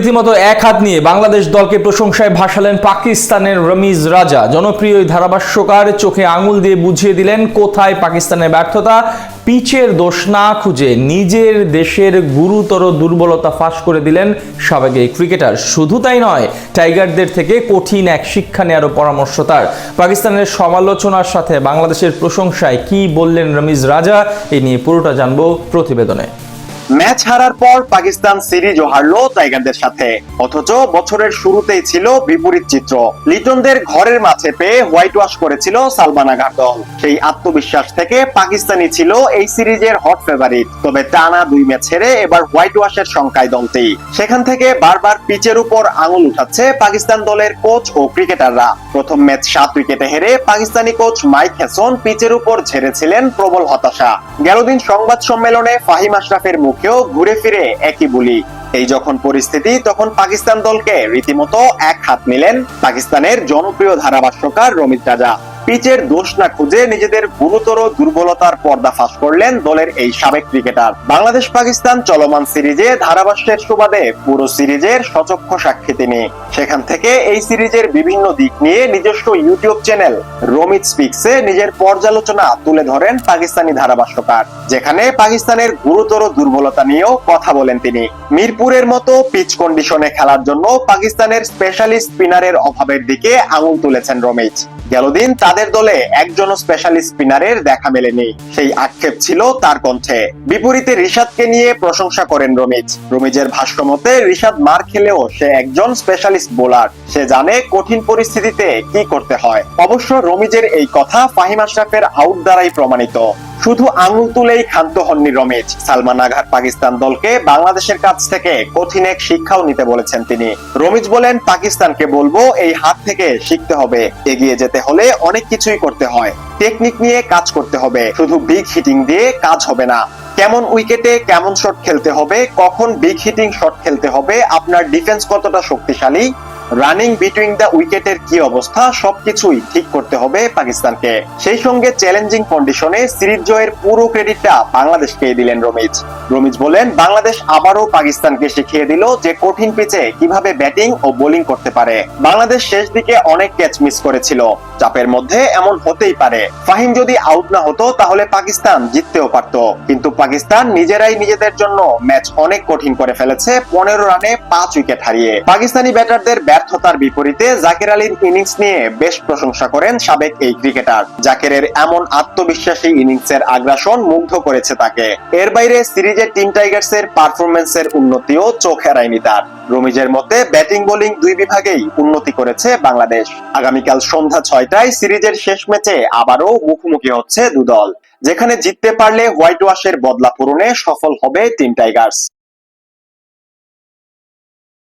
রীতিমতো এক হাত নিয়ে বাংলাদেশ দলকে প্রশংসায় ভাসালেন পাকিস্তানের রমিজ রাজা। জনপ্রিয় ধারাভাষ্যকার চোখে আঙুল দিয়ে বুঝিয়ে দিলেন কোথায় পাকিস্তানের ব্যর্থতা, পিচের দোষ না খুঁজে নিজের দেশের গুরুতর দুর্বলতা ফাঁস করে দিলেন সাবেক এই ক্রিকেটার। শুধু তাই নয়, টাইগারদের থেকে কঠিন এক শিক্ষা নেওয়ারও পরামর্শ তার। পাকিস্তানের সমালোচনার সাথে বাংলাদেশের প্রশংসায় কি বললেন রমিজ রাজা, এ নিয়ে পুরোটা জানব প্রতিবেদনে। ম্যাচ হারার পর পাকিস্তান সিরিজও হারলো টাইগারদের সাথে। অথচ বছরের শুরুতেই ছিল বিপরীত চিত্র। লিটনদের ঘরের মাঝে পেয়ে হোয়াইট ওয়াশ করেছিল সালমান আঘার দল। সেই আত্মবিশ্বাস থেকে পাকিস্তানি ছিল এই সিরিজের হট ফেভারিট তবে টানা দুই ম্যাচ হেরে এবার হোয়াইট ওয়াশের সংখ্যায় দলটি সেখান থেকে বারবার পিচের উপর আঙুল উঠাচ্ছে পাকিস্তান দলের কোচ ও ক্রিকেটাররা। প্রথম ম্যাচ সাত উইকেটে হেরে পাকিস্তানি কোচ মাইক হ্যাসন পিচের উপর ঝেড়েছিলেন প্রবল হতাশা। গেল দিন সংবাদ সম্মেলনে ফাহিম আশরাফের মুখেও ঘুরে ফিরে একই বলি। এই যখন পরিস্থিতি, তখন পাকিস্তান দলকে রীতিমতো এক হাত নিলেন পাকিস্তানের জনপ্রিয় ধারাভাষ্যকার রমিত রাজা। পিচের দোষ না খুঁজে নিজেদের গুরুতর দুর্বলতার পর্দা ফাঁস করলেন দলের এই সাবেক ক্রিকেটার। বাংলাদেশ পাকিস্তান চলমান সিরিজে ধারাভাষ্যের সুবাদে পুরো সিরিজের সচক্ষ সাক্ষী তিনি। সেখান থেকে এই সিরিজের বিভিন্ন দিক নিয়ে নিজস্ব ইউটিউব চ্যানেল রমিত স্পিক্সে নিজের পর্যালোচনা তুলে ধরেন পাকিস্তানি ধারাভাষ্যকার, যেখানে পাকিস্তানের গুরুতর দুর্বলতা নিয়েও কথা বলেন তিনি। মিরপুরের মতো পিচ কন্ডিশনে খেলার জন্য পাকিস্তানের স্পেশালিস্ট স্পিনারের অভাবের দিকে আঙুল তুলেছেন রমিজ গেল দিন তাদের দলে একজন স্পেশাল স্পিনারের দেখা মেলেনি। সেই আক্ষেপ ছিল তার কণ্ঠে। বিপরীতে রিশাদকে নিয়ে প্রশংসা করেন রমিজ। রমিজের ভাষ্য মতে, রিশাদ মার খেলেও সে একজন স্পেশালিস্ট বোলার সে জানে কঠিন পরিস্থিতিতে কি করতে হয়। অবশ্য রমিজের এই কথা ফাহিম আশরাফের আউট দ্বারাই প্রমাণিত। শুধু আঙুল তুলেই ক্ষান্ত হননি রমেশ। সালমান আঘার পাকিস্তান দলকে বাংলাদেশের কাছ থেকে কঠিন এক শিক্ষাও নিতে বলেছেন তিনি। রমিজ বলেন, পাকিস্তানকে বলব, এই হাত থেকে শিখতে হবে। এগিয়ে যেতে হলে অনেক কিছুই করতে হয়। টেকনিক নিয়ে কাজ করতে হবে। শুধু বিগ হিটিং দিয়ে কাজ হবে না। কেমন উইকেটে কেমন শট খেলতে হবে, কখন বিগ হিটিং শট খেলতে হবে, আপনার ডিফেন্স কতটা শক্তিশালী রানিং বিটুইন দ্য উইকেটের কি অবস্থা, সবকিছুই ঠিক করতে হবে পাকিস্তানকে। সেই সঙ্গে চ্যালেঞ্জিং কন্ডিশনে সিরিজ জয়ের পুরো ক্রেডিটটা বাংলাদেশকে দিলেন রমিজ। রমিজ বলেন বাংলাদেশ আবারও পাকিস্তানকে শিখিয়ে দিল যে কঠিন পিচে কীভাবে ব্যাটিং ও বোলিং করতে পারে। বাংলাদেশ শেষ দিকে অনেক ক্যাচ মিস করেছিল। চাপের মধ্যে এমন হতেই পারে। ফাহিম যদি আউট না হতো, তাহলে পাকিস্তান জিততেও পারত। কিন্তু পাকিস্তান নিজেরাই নিজেদের জন্য ম্যাচ অনেক কঠিন করে ফেলেছে, পনেরো রানে পাঁচ উইকেট হারিয়ে। পাকিস্তানি ব্যাটারদের ব্যর্থতার বিপরীতে জাকির আলীর ইনিংস নিয়ে বেশ প্রশংসা করেন সাবেক এই ক্রিকেটার জাকিরের এমন আত্মবিশ্বাসী ইনিংসের আগ্রাসন মুগ্ধ করেছে তাকে। এর বাইরে সিরিজে টিম টাইগার্সের পারফরমেন্সের উন্নতিও চোখ এড়ায়নি তার। রমিজের মতে ব্যাটিং বোলিং দুই বিভাগেই উন্নতি করেছে বাংলাদেশ। আগামীকাল সন্ধ্যা ছয়টায় সিরিজের শেষ ম্যাচে আবারও মুখোমুখি হচ্ছে দুদল, যেখানে জিততে পারলে হোয়াইট ওয়াশের বদলা পূরণে সফল হবে টিম টাইগার্স।